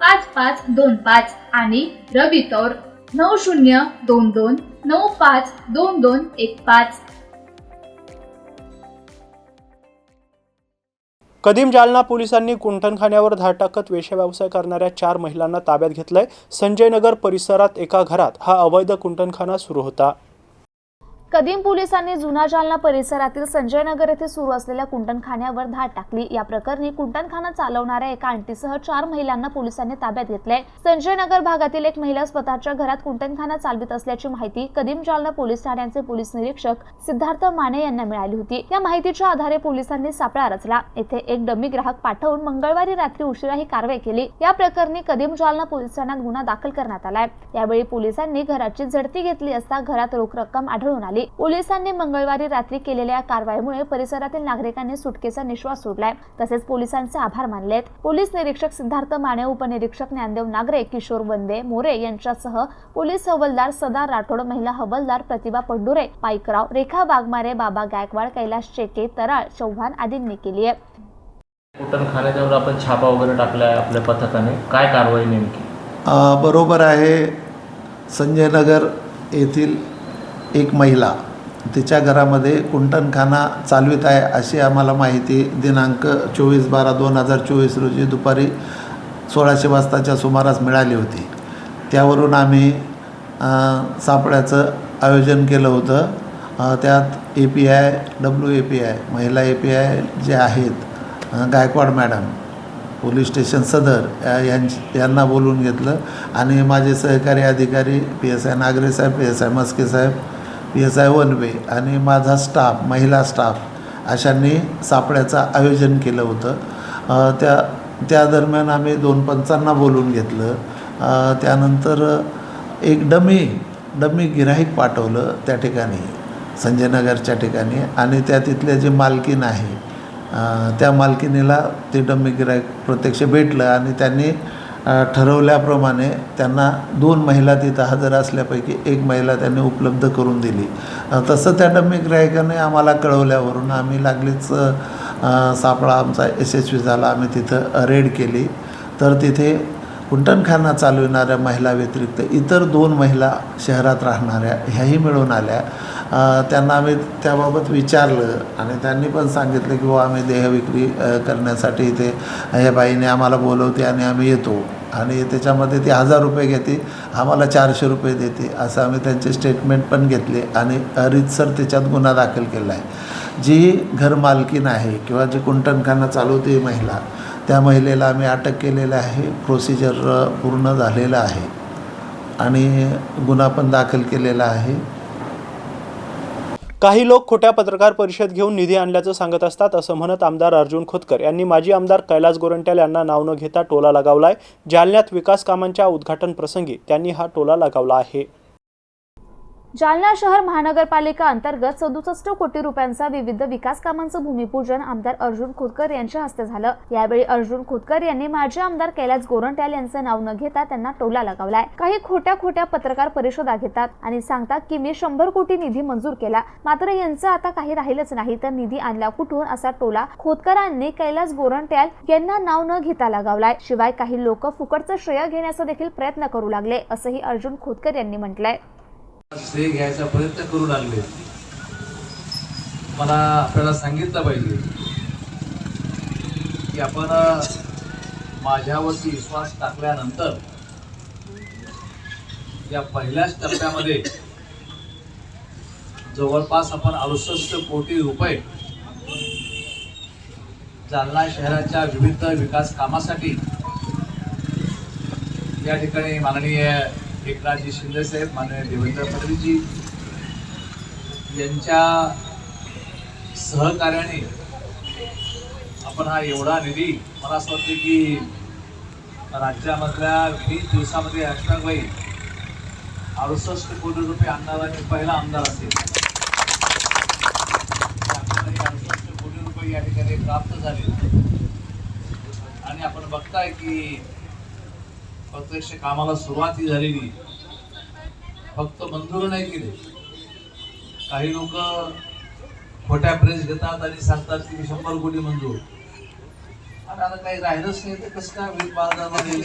पाच पाच दोन पाच आणि रवी तौर नऊ शून्य दोन दोन नऊ पाच दोन दोन एक पाच. कदीम जालना पोलिसांनी कुंठणखान्यावर धाड टाकत वेश्याव्यवसाय करणाऱ्या चार महिलांना ताब्यात घेतलंय. संजय नगर परिसरात एका घरात हा अवैध कुंठणखाना सुरू होता. कदीम पोलिसांनी जुना जालना परिसरातील संजय नगर येथे सुरू असलेल्या कुंटणखान्यावर धाड टाकली. या प्रकरणी कुंटणखाना चालवणाऱ्या एका आंटीसह चार महिलांना पोलिसांनी ताब्यात घेतले संजय नगर भागातील एक महिला स्वतःच्या घरात कुंटणखाना चालवित असल्याची माहिती कदीम जालना पोलीस ठाण्याचे पोलीस निरीक्षक सिद्धार्थ माने यांना मिळाली होती. या माहितीच्या आधारे पोलिसांनी सापळा रचला. येथे एक डमी ग्राहक पाठवून मंगळवारी रात्री उशिरा ही कारवाई केली. या प्रकरणी कदीम जालना पोलीस ठाण्यात गुन्हा दाखल करण्यात आलाय. यावेळी पोलिसांनी घराची झडती घेतली असता घरात रोख रक्कम आढळून आली. पोलिसांनी मंगळवारी रात्री केलेल्या या कारवाईमुळे परिसरातील नागरिकांनी सुटकेचा निश्वास सोडलाय. तसेच पोलिसांचे आभार मानलेत. पोलीस निरीक्षक सिद्धार्थ माने उपनिरीक्षक ज्ञानदेव नागरे किशोर वंदे मोरे यांच्यासह पोलीस हवालदार सदा राठोड महिला हवालदार प्रतिभा पंडुरे पाईकराव रेखा वाघमारे बाबा गायकवाड कैलास शेके तराळ चव्हाण आदींनी केली आहे. आपण छापा वगैरे टाकला आहे आपल्या पथकाने? काय कारवाई नेमकी? बरोबर आहे. संजय नगर येथील एक महिला तिच्या घरामध्ये कुंटणखाना चालवित आहे अशी आम्हाला माहिती दिनांक चोवीस बारा दोन हजार चोवीस रोजी दुपारी सोळाशे वाजताच्या सुमारास मिळाली होती. त्यावरून आम्ही सापड्याचं आयोजन केलं होतं. त्यात A P I W A P I महिला ए पी आय जे आहेत गायकवाड मॅडम पोलीस स्टेशन सदर या- यांच यांना बोलून घेतलं. आणि माझे सहकारी अधिकारी पी एस आय नागरे साहेब पी एस आय मस्के साहेब एस आय वन वे आणि माझा स्टाफ महिला स्टाफ अशांनी सापड्याचं आयोजन केलं होतं. त्या त्या दरम्यान आम्ही दोन पंचांना बोलून घेतलं. त्यानंतर एक डमी डमी गिराईक पाठवलं त्या ठिकाणी संजयनगरच्या ठिकाणी आणि त्या तिथल्या जे मालकीन आहे त्या मालकिनीला ते डमी गिराईक प्रत्यक्ष भेटलं आणि त्यांनी ठरवल्याप्रमाणे त्यांना दोन महिला तिथं हजर असल्यापैकी एक महिला त्यांनी उपलब्ध करून दिली. तसं त्या डम्मी ग्राहकाने आम्हाला कळवल्यावरून आम्ही लागलीच सापळा आमचा यशस्वी झाला. आम्ही तिथं रेड केली. तर तिथे कुंटणखाना चालविणाऱ्या महिला व्यतिरिक्त इतर दोन महिला शहरात राहणाऱ्या ह्याही मिळून आल्या. त्यांना आम्ही त्याबाबत विचारलं आणि त्यांनी पण सांगितलं की बाबा आम्ही देहविक्री करण्यासाठी इथे ह्या बाईने आम्हाला बोलवते आणि आम्ही येतो. आणि त्याच्यामध्ये ती हजार रुपये घेते आम्हाला चारशे रुपये देते असं आम्ही त्यांचे स्टेटमेंट पण घेतले आणि रितसर त्याच्यात गुन्हा दाखल केला आहे. जी घरमालकीन आहे किंवा जी कुंटणखाना चालवते महिला त्या महिलेला आम्ही अटक केलेलं आहे. प्रोसिजर पूर्ण झालेलं आहे. आणि गुन्हा पण दाखल केलेला आहे. काही लोक खोट्या पत्रकार परिषद घेऊन निधी आणल्याचं सांगत असतात असं म्हणत आमदार अर्जुन खोतकर यांनी माजी आमदार कैलास गोरंट्याल यांना नाव न घेता टोला लगावलाय. जालन्यात विकास कामांच्या उद्घाटन प्रसंगी त्यांनी हा टोला लगावला आहे. जालना शहर महानगरपालिका अंतर्गत सदुसष्ट कोटी रुपयांचा विविध विकास कामांचं भूमिपूजन आमदार अर्जुन खोतकर यांच्या हस्ते झालं. यावेळी अर्जुन खोतकर यांनी माजी आमदार कैलास गोरंट्याल यांचं नाव न घेता त्यांना टोला लगावलाय. काही खोट्या खोट्या पत्रकार परिषदा घेतात आणि सांगतात की मी शंभर कोटी निधी मंजूर केला. मात्र यांचं आता काही राहिलंच नाही. तर निधी आणला कुठून? असा टोला खोतकरांनी कैलास गोरंट्याल यांना नाव न घेता लगावलाय. शिवाय काही लोक फुकटचं श्रेय घेण्याचा देखील प्रयत्न करू लागले असंही अर्जुन खोतकर यांनी म्हटलंय. श्रेय घ्यायचा प्रयत्न करू लागले. मला आपल्याला सांगितलं पाहिजे की आपण माझ्यावरती विश्वास टाकल्यानंतर या पहिल्याच टप्प्यामध्ये जवळपास आपण अडुसष्ट कोटी रुपये जालना शहराच्या विविध विकास कामासाठी या ठिकाणी माननीय एकनाथजी शिंदे साहेब माननीय देवेंद्र फडणवीसजी यांच्या सहकार्याने आपण हा एवढा निधी मला असं वाटतं की राज्यामधल्या वीस दिवसामध्ये अष्टाबाई अडुसष्ट कोटी रुपये आणणारा मी पहिला आमदार असेल. अडुसष्ट कोटी रुपये या ठिकाणी प्राप्त झाले. आणि आपण बघताय की प्रत्यक्ष कामाला सुरुवात ही झालेली. फक्त मंजूर नाही केले. काही लोक खोट्या प्रेस घेतात आणि सांगतात की मी शंभर कोटी मंजूर. आणि आता काही राहिलंच नाही तर कसं काय होईल बाजारामध्ये?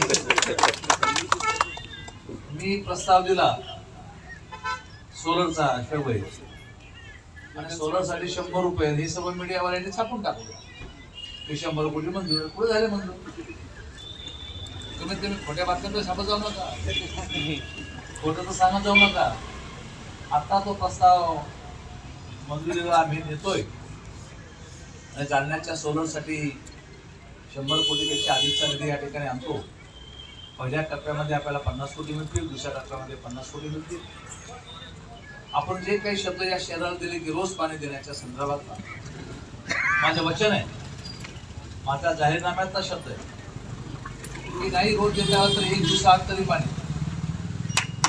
मी प्रस्ताव दिला. सोलरचा शेवय आणि सोलरसाठी शंभर रुपये हे सर्व मीडियावाल्यांनी छापून टाकलं. की शंभर कोटी मंजूर. पुढे झाले मंजूर. तुम्ही तुम्ही खोट्या बातम्या छापत जाऊ नका. खोटं तर सांगत जाऊ नका. आता तो प्रस्ताव मंजुरीला आम्ही देतोय. आणि जालन्याच्या सोलरसाठी शंभर कोटीपेक्षा अधिकचा निधी या ठिकाणी आणतो. पहिल्या टप्प्यामध्ये आपल्याला पन्नास कोटी मिळतील दुसऱ्या टप्प्यामध्ये पन्नास कोटी मिळतील. आपण जे काही शब्द या शहराला दिले की रोज पाणी देण्याच्या संदर्भात माझं वचन आहे. माझ्या जाहीरनाम्यातला शब्द आहे. की नाही रोज दिल्यावर तर एक दिवसात तरी पाणी.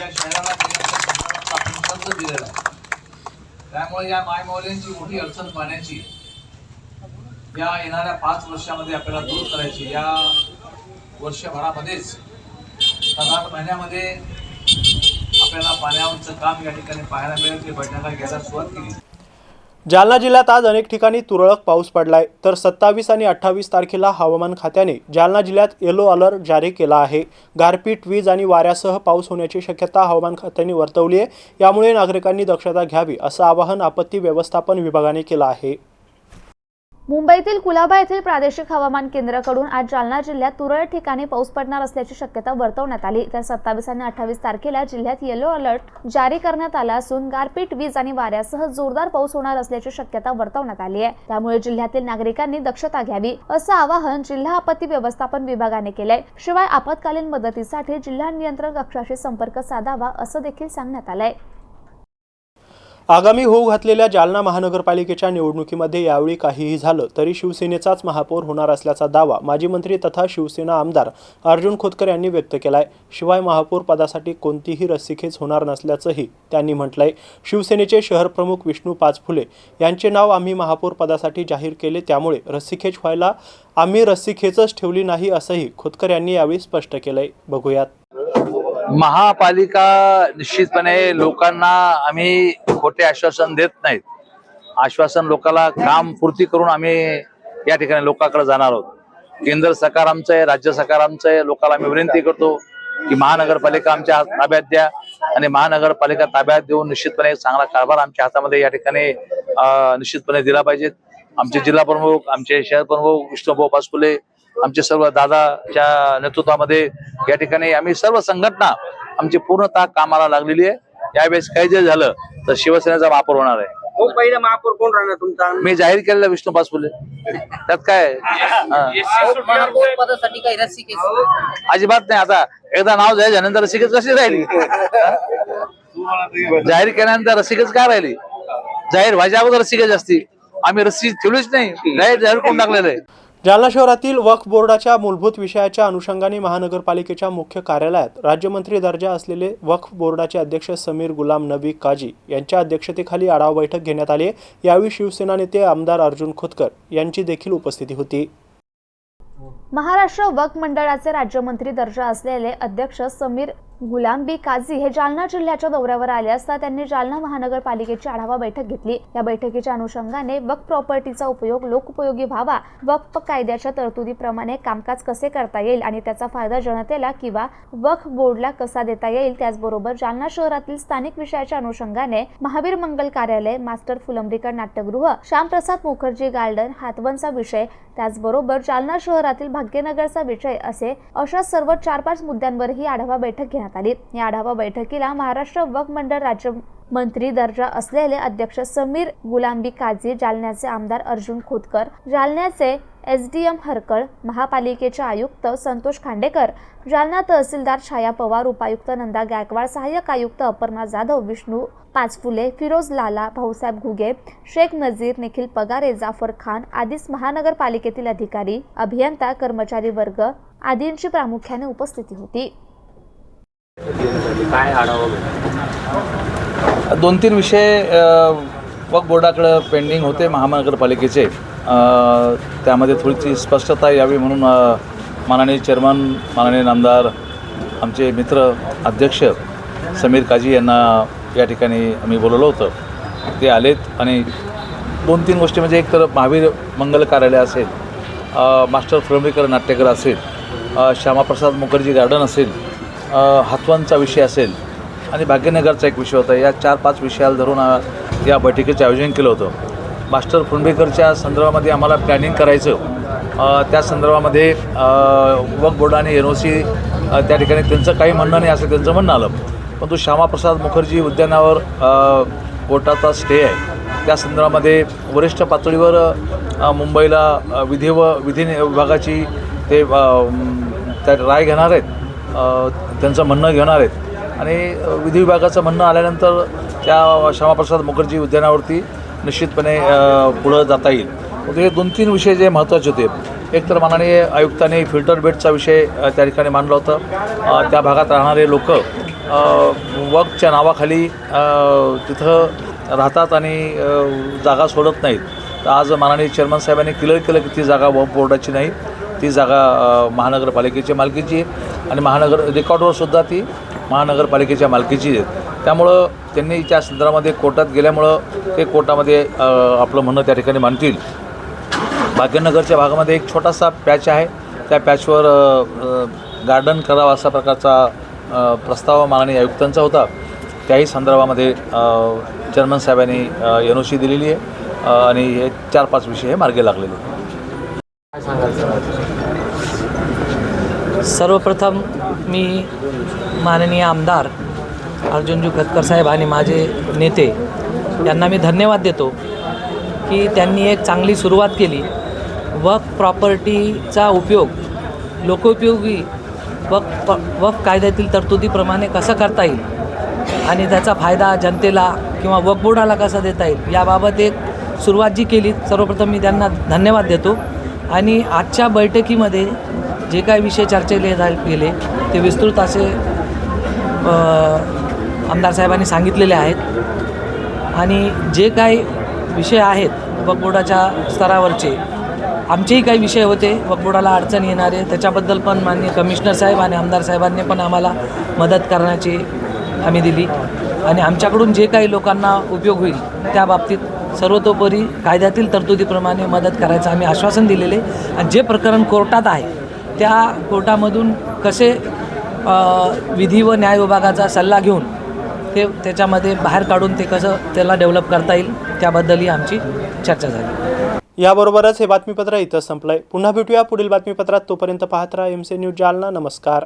या शहराला आपण आहे. त्यामुळे या मायमौल्यांची मोठी अडचण पाण्याची या येणाऱ्या पाच वर्षामध्ये आपल्याला दूर करायची या वर्षभरामध्येच सात आठ महिन्यामध्ये आपल्याला पाण्यावरचं काम या ठिकाणी पाहायला मिळेल. ते बैठकाला घ्यायला सुरुवात केली. जालना जिल्ह्यात आज अनेक ठिकाणी तुरळक पाऊस पडलाय. तर सत्तावीस आणि अठ्ठावीस तारखेला हवामान खात्याने जालना जिल्ह्यात येलो अलर्ट जारी केला आहे. गारपीट वीज आणि वाऱ्यासह पाऊस होण्याची शक्यता हवामान खात्याने वर्तवली आहे. यामुळे नागरिकांनी दक्षता घ्यावी असं आवाहन आपत्ती व्यवस्थापन विभागाने केलं आहे. मुंबईतील कुलाबा येथील प्रादेशिक हवामान केंद्राकडून आज जालना जिल्ह्यात तुरळक ठिकाणी पाऊस पडणार असल्याची शक्यता वर्तवण्यात आली. तर सत्तावीस आणि अठ्ठावीस तारखेला जिल्ह्यात येलो अलर्ट जारी करण्यात आला असून गारपीट वीज आणि वाऱ्यासह जोरदार पाऊस होणार असल्याची शक्यता वर्तवण्यात आली आहे. त्यामुळे जिल्ह्यातील नागरिकांनी दक्षता घ्यावी असं आवाहन जिल्हा आपत्ती व्यवस्थापन विभागाने केलंय. शिवाय आपत्कालीन मदतीसाठी जिल्हा नियंत्रण कक्षाशी संपर्क साधावा असं देखील सांगण्यात आलंय. आगामी होऊ घातलेल्या जालना महानगरपालिकेच्या निवडणुकीमध्ये यावेळी काहीही झालं तरी शिवसेनेचाच महापौर होणार असल्याचा दावा माजी मंत्री तथा शिवसेना आमदार अर्जुन खोतकर यांनी व्यक्त केलाय. शिवाय महापौर पदासाठी कोणतीही रस्सीखेच होणार नसल्याचंही त्यांनी म्हटलंय. शिवसेनेचे शहर प्रमुख विष्णू पाचफुले यांचे नाव आम्ही महापौर पदासाठी जाहीर केले त्यामुळे रस्सीखेच व्हायला आम्ही रस्सीखेचच ठेवली नाही असंही खोतकर यांनी यावेळी स्पष्ट केलंय. बघूयात. महापालिका निश्चितपणे लोकांना आम्ही खोटे आश्वासन देत नाहीत. आश्वासन लोकांना काम पूर्ती करून आम्ही या ठिकाणी लोकांकडे जाणार आहोत. केंद्र सरकार आमचं आहे राज्य सरकार आमचं आहे लोकांना आम्ही विनंती करतो की महानगरपालिका आमच्या ताब्यात द्या आणि महानगरपालिका ताब्यात देऊन निश्चितपणे चांगला कारभार आमच्या हातामध्ये या ठिकाणी निश्चितपणे दिला पाहिजेत आमचे जिल्हा प्रमुख आमचे शहर प्रमुख विष्णुभाऊ पासपुले आमचे सर्व दादाच्या नेतृत्वामध्ये या ठिकाणी आम्ही सर्व संघटना आमची पूर्णतः कामाला लागलेली आहे. यावेळेस काही जे झालं तर शिवसेनेचा वापर होणार आहे. हो पहिला महापौर कोण राहणार तुमचा? मी जाहीर केलेलं विष्णू पासपुले त्यात काय. महापौर पदासाठी काही रस्सी केस अजिबात नाही. आता एकदा नाव जाहीर झाल्यानंतर रसिकच कशी राहिली? जाहीर केल्यानंतर रसिकच काय राहिली? जाहीर व्हायच्या अगोदर घ्यायची असती. आम्ही रस्सी ठेवलीच नाही. डायरेक्ट जाहीर करून टाकलेलं आहे. जालना शहरातील वक्फ बोर्डाच्या मूलभूत विषयाच्या अनुषंगाने महानगरपालिकेच्या मुख्य कार्यालयात राज्यमंत्री दर्जा असलेले वक्फ बोर्डाचे अध्यक्ष समीर गुलाम नबी काजी यांच्या अध्यक्षतेखाली आढावा बैठक घेण्यात आली यावेळी शिवसेना नेते आमदार अर्जुन खोतकर यांची देखील उपस्थिती होती. महाराष्ट्र वक्फ मंडळाचे राज्यमंत्री दर्जा असलेले अध्यक्ष समीर गुलाम बी काझी हे जालना जिल्ह्याच्या दौऱ्यावर आले असता त्यांनी जालना महानगरपालिकेची आढावा बैठक घेतली. या बैठकीच्या अनुषंगाने वक्फ प्रॉपर्टीचा उपयोग लोकउपयोगी व्हावा वक्फ कायद्याच्या तरतुदीप्रमाणे कामकाज कसे करता येईल आणि त्याचा फायदा जनतेला किंवा वक्फ बोर्डला कसा देता येईल त्याचबरोबर जालना शहरातील स्थानिक विषयाच्या अनुषंगाने महावीर मंगल कार्यालय मास्टर फुलंब्रीकर नाट्यगृह श्यामप्रसाद मुखर्जी गार्डन हातवनचा विषय त्याचबरोबर जालना शहरातील भाग्यनगरचा विषय असे अशा सर्व चार पाच मुद्द्यांवरही आढावा बैठक घेण्यात आली. या आढावा बैठकीला महाराष्ट्र वक्फ मंडळ राज्य मंत्री दर्जा असलेले अध्यक्ष समीर गुलांबी काझी जालन्याचे आमदार अर्जुन खोतकर जालन्याचे एस डी एम हरकळ महापालिकेचे आयुक्त संतोष खांडेकर जालना तहसीलदार छाया पवार उपायुक्त नंदा गायकवाड सहाय्यक आयुक्त अपर्णा जाधव विष्णू पाचफुले फिरोज लाला भाऊसाहेब घुगे शेख नझीर निखिल पगारे जाफर खान आदीच महानगरपालिकेतील अधिकारी अभियंता कर्मचारी वर्ग आदींची प्रामुख्याने उपस्थिती होती. काय आढावा? दोन तीन विषय वक बोर्डाकडं पेंडिंग होते महानगरपालिकेचे. त्यामध्ये थोडीशी स्पष्टता यावी म्हणून माननीय चेअरमन माननीय नामदार आमचे मित्र अध्यक्ष समीर काजी यांना या ठिकाणी आम्ही बोलवलं होतं. ते आलेत आणि दोन तीन गोष्टी म्हणजे एक तर महावीर मंगल कार्यालय असेल मास्टर फुलंब्रीकर नाट्यगृह असेल श्यामाप्रसाद मुखर्जी गार्डन असेल हातवांचा विषय असेल आणि भाग्यनगरचा एक विषय होता. या चार पाच विषयाला धरून या बैठकीचं आयोजन केलं होतं. मास्टर फुंडेकरच्या संदर्भामध्ये आम्हाला प्लॅनिंग करायचं. त्या संदर्भामध्ये वक बोर्डाने एन ओ सी त्या ठिकाणी त्यांचं काही म्हणणं नाही असं त्यांचं म्हणणं आलं. परंतु श्यामाप्रसाद मुखर्जी उद्यानावर कोर्टाचा स्टे आहे. त्या संदर्भामध्ये वरिष्ठ पातळीवर मुंबईला विधी व विधी विभागाची ते राय घेणार आहेत. त्यांचं म्हणणं घेणार आहेत. आणि विधी विभागाचं म्हणणं आल्यानंतर त्या श्यामाप्रसाद मुखर्जी उद्यानावरती निश्चितपणे पुढं जाता येईल. मग हे दोन तीन विषय जे महत्त्वाचे होते एक तर माननीय आयुक्तांनी फिल्टर बेडचा विषय त्या ठिकाणी मांडला होता. त्या भागात राहणारे लोक वकच्या नावाखाली तिथं राहतात आणि जागा सोडत नाहीत. तर आज माननीय चेअरमन साहेबांनी क्लिअर केलं की ती जागा वक बोर्डाची नाही. ती जागा महानगरपालिकेच्या मालकीची आहे. आणि महानगर रेकॉर्डवर सुद्धा ती महानगरपालिकेच्या मालकीची आहे. त्यामुळं त्यांनी त्या संदर्भामध्ये कोर्टात गेल्यामुळं ते कोर्टामध्ये आपलं म्हणणं त्या ठिकाणी मांडतील. भाग्यनगरच्या भागामध्ये एक छोटासा पॅच आहे. त्या पॅचवर गार्डन करावा असा प्रकारचा प्रस्ताव मागणी आयुक्तांचा होता. त्याही संदर्भामध्ये चेअरमन साहेबांनी एन ओ सी दिलेली आहे. आणि हे चार पाच विषय हे मार्गी लागलेले आहेत. सर्वप्रथम मी माननीय आमदार अर्जुनजी खतकर साहेब आणि माझे नेते यांना मी धन्यवाद देतो की त्यांनी एक चांगली सुरुवात केली. वक प्रॉपर्टीचा उपयोग लोकोपयोगी वक प वक कायद्यातील तरतुदीप्रमाणे कसा करता येईल आणि त्याचा फायदा जनतेला किंवा वक बोर्डाला कसा देता येईल याबाबत एक सुरुवात जी केली सर्वप्रथम मी त्यांना धन्यवाद देतो. आणि आजच्या बैठकीमध्ये जे काही विषय चर्चेले झाले गेले ते विस्तृत असे आमदार साहेबांनी सांगितलेले आहेत. आणि जे काही विषय आहेत वक्फ बोर्डाच्या स्तरावरचे आमचेही काही विषय होते. वक्फ बोर्डाला अडचण येणारे त्याच्याबद्दल पण माननीय कमिशनर साहेब आणि आमदार साहेबांनी पण आम्हाला मदत करण्याची हमी दिली. आणि आमच्याकडून जे काही लोकांना उपयोग होईल त्या बाबतीत सर्वतोपरी कायद्यातील तरतुदीप्रमाणे मदत करायचं आम्ही आश्वासन दिलेले आणि जे प्रकरण कोर्टात आहे त्या कोर्टामधून कसे विधी व न्याय विभागाचा सल्ला घेऊन ते त्याच्यामध्ये बाहेर काढून ते कसं त्याला डेव्हलप करता येईल त्याबद्दलही आमची चर्चा झाली. याबरोबरच हे बातमीपत्र इथं संपलंय. पुन्हा भेटूया पुढील बातमीपत्रात. तोपर्यंत पाहत राहा एम सी न्यूज जालना. नमस्कार.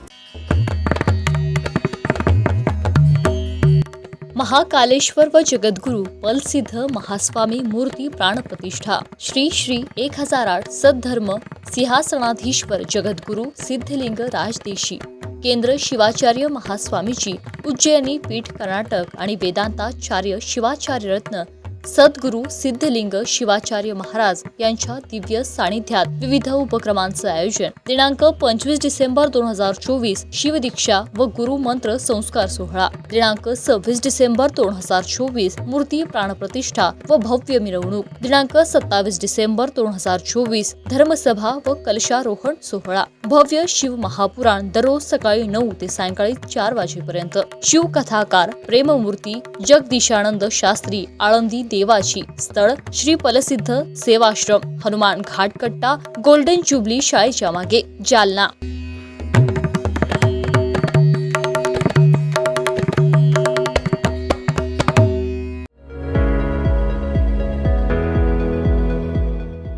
महाकालेश्वर व जगद्गुरु पलसिद्ध महास्वामी मूर्ती प्राणप्रतिष्ठा. श्री श्री एक हजार आठ सद्धर्म सिंहासनाधीश्वर जगद्गुरु सिद्धलिंग राजदेशी. केंद्र शिवाचार्य महास्वामीजी उज्जैनी पीठ कर्नाटक आणि वेदांताचार्य शिवाचार्य रत्न सद्गुरू सिद्धलिंग शिवाचार्य महाराज यांच्या दिव्य सानिध्यात विविध उपक्रमांचं आयोजन. दिनांक पंचवीस डिसेंबर दोन हजार चोवीस शिवदीक्षा व गुरु मंत्र संस्कार सोहळा. दिनांक सव्वीस डिसेंबर दोन हजार चोवीस मूर्ती प्राणप्रतिष्ठा व भव्य मिरवणूक. दिनांक सत्तावीस डिसेंबर दोन हजार चोवीस धर्मसभा व कलशारोहण सोहळा. भव्य शिव महापुराण दररोज सकाळी नऊ ते सायंकाळी चार वाजेपर्यंत. शिवकथाकार प्रेममूर्ती जगदीशानंद शास्त्री आळंदी देवाची स्थळ श्री पलसिद्ध सेवाश्रम हनुमान घाटकट्टा गोल्डन जुबली शाळेच्या मागे जालना.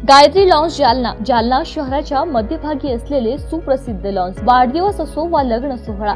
गायत्री लॉन्स जालना जालना शहराच्या मध्यभागी असलेले सुप्रसिद्ध लॉन्स. वाढदिवस असो वा लग्न सोहळा